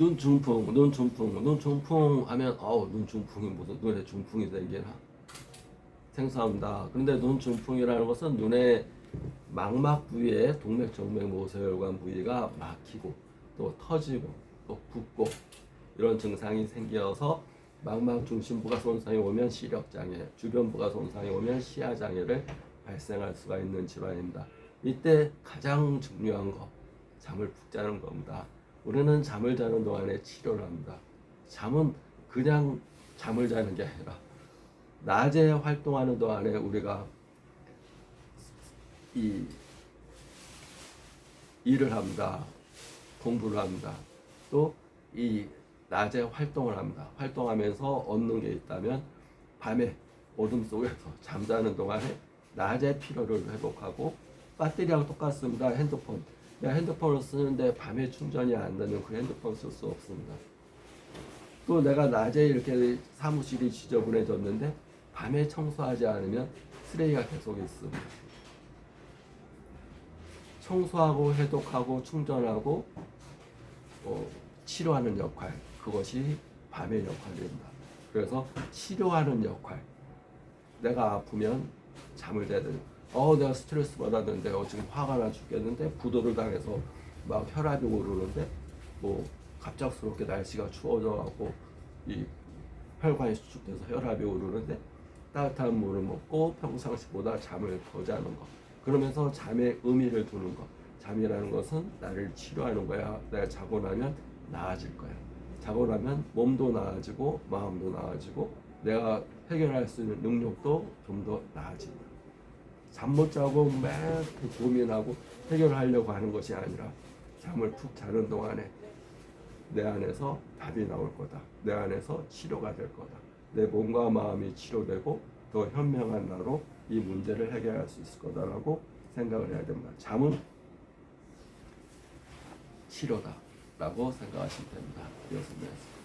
눈 중풍, 눈 중풍, 눈 중풍 하면 어우 눈 중풍이 무슨 눈에 중풍이 생기나 생소합니다. 그런데 눈 중풍이라는 것은 눈의 망막 부위에 동맥, 정맥, 모세혈관 부위가 막히고 또 터지고 또 붓고 이런 증상이 생겨서 망막 중심부가 손상이 오면 시력 장애, 주변부가 손상이 오면 시야 장애를 발생할 수가 있는 질환입니다. 이때 가장 중요한 거 잠을 푹 자는 겁니다. 우리는 잠을 자는 동안에 치료를 합니다. 잠은 그냥 잠을 자는 게 아니라 낮에 활동하는 동안에 우리가 이 일을 합니다. 공부를 합니다. 또 이 낮에 활동을 합니다. 활동하면서 얻는 게 있다면 밤에 어둠 속에서 잠자는 동안에 낮에 피로를 회복하고 배터리하고 똑같습니다. 핸드폰. 내가 핸드폰을 쓰는데 밤에 충전이 안 되면 그 핸드폰 쓸 수 없습니다. 또 내가 낮에 이렇게 사무실이 지저분해졌는데 밤에 청소하지 않으면 쓰레기가 계속 있습니다. 청소하고 해독하고 충전하고 어, 치료하는 역할 그것이 밤의 역할입니다. 그래서 치료하는 역할 내가 아프면 잠을 자야 돼. 어 내가 스트레스 받았는데 어, 지금 화가 나 죽겠는데 부도를 당해서 막 혈압이 오르는데 뭐 갑작스럽게 날씨가 추워져 갖고 이 혈관이 수축돼서 혈압이 오르는데 따뜻한 물을 먹고 평상시보다 잠을 더 자는 거. 그러면서 잠에 의미를 두는 거. 잠이라는 것은 나를 치료하는 거야. 내가 자고 나면 나아질 거야. 자고 나면 몸도 나아지고 마음도 나아지고 내가 해결할 수 있는 능력도 좀 더 나아진다 잠 못 자고 막 고민하고 해결하려고 하는 것이 아니라 잠을 푹 자는 동안에 내 안에서 답이 나올 거다. 내 안에서 치료가 될 거다. 내 몸과 마음이 치료되고 더 현명한 나로 이 문제를 해결할 수 있을 거다라고 생각을 해야 됩니다. 잠은 치료다라고 생각하시면 됩니다. 명.